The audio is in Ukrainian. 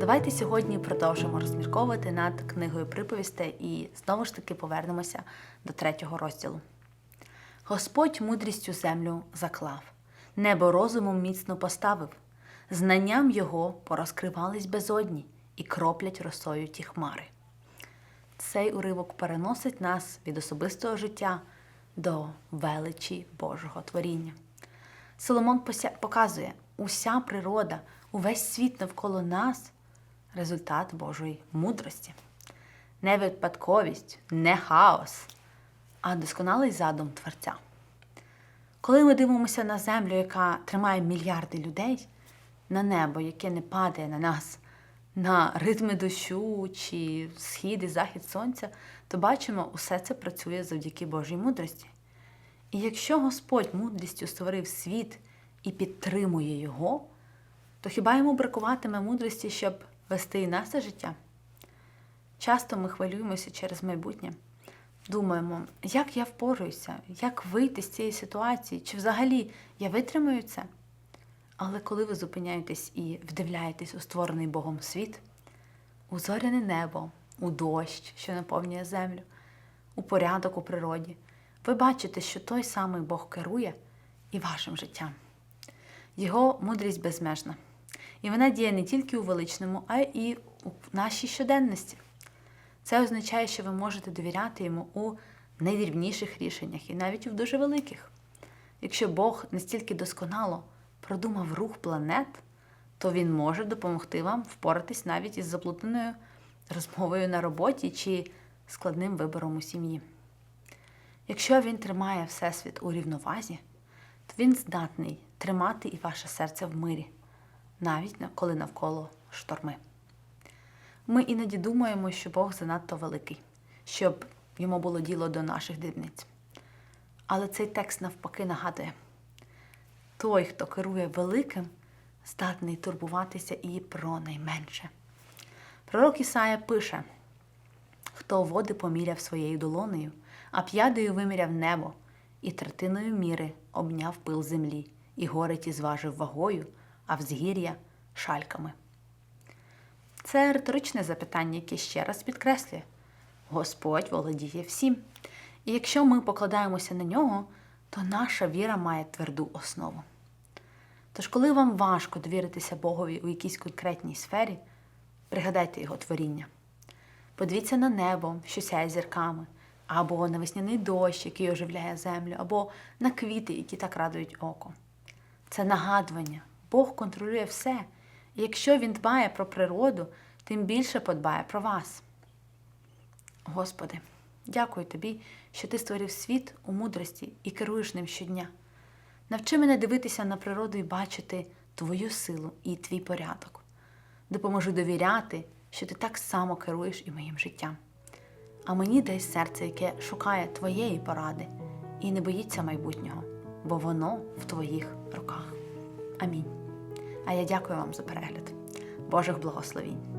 Давайте сьогодні продовжимо розмірковувати над книгою приповістей і знову ж таки повернемося до третього розділу. Господь мудрістю землю заклав, небо розумом міцно поставив, знанням його порозкривались безодні і кроплять росою ті хмари. Цей уривок переносить нас від особистого життя до величі Божого творіння. Соломон показує, уся природа, увесь світ навколо нас результат Божої мудрості. Не випадковість, не хаос, а досконалий задум Творця. Коли ми дивимося на землю, яка тримає мільярди людей, на небо, яке не падає на нас, на ритми дощу чи схід і захід сонця, то бачимо, усе це працює завдяки Божій мудрості. І якщо Господь мудрістю створив світ і підтримує його, то хіба йому бракуватиме мудрості, щоб вести і наше життя? Часто ми хвилюємося через майбутнє. Думаємо, як я впораюся, як вийти з цієї ситуації, чи взагалі я витримаю це? Але коли ви зупиняєтесь і вдивляєтесь у створений Богом світ, у зоряне небо, у дощ, що наповнює землю, у порядок у природі, ви бачите, що той самий Бог керує і вашим життям. Його мудрість безмежна. І вона діє не тільки у величному, а й у нашій щоденності. Це означає, що ви можете довіряти йому у найдрібніших рішеннях і навіть у дуже великих. Якщо Бог настільки досконало продумав рух планет, то він може допомогти вам впоратись навіть із заплутаною розмовою на роботі чи складним вибором у сім'ї. Якщо він тримає Всесвіт у рівновазі, то він здатний тримати і ваше серце в мирі, навіть коли навколо шторми. Ми іноді думаємо, що Бог занадто великий, щоб йому було діло до наших дрібниць. Але цей текст навпаки нагадує: той, хто керує великим, здатний турбуватися і про найменше. Пророк Ісая пише: хто води поміряв своєю долонею, а п'ядою виміряв небо, і третиною міри обняв пил землі, і гори ті зважив вагою, а взгір'я шальками. Це риторичне запитання, яке ще раз підкреслює: Господь володіє всім. І якщо ми покладаємося на нього, то наша віра має тверду основу. Тож, коли вам важко довіритися Богові у якійсь конкретній сфері, пригадайте його творіння. Подивіться на небо, що сяє зірками, або на весняний дощ, який оживляє землю, або на квіти, які так радують око. Це нагадування. Бог контролює все. І якщо Він дбає про природу, тим більше подбає про вас. Господи, дякую Тобі, що Ти створив світ у мудрості і керуєш ним щодня. Навчи мене дивитися на природу і бачити Твою силу і твій порядок. Допоможи довіряти, що ти так само керуєш і моїм життям. А мені дай серце, яке шукає Твоєї поради і не боїться майбутнього, бо воно в Твоїх руках. Амінь. А я дякую вам за перегляд. Божих благословінь!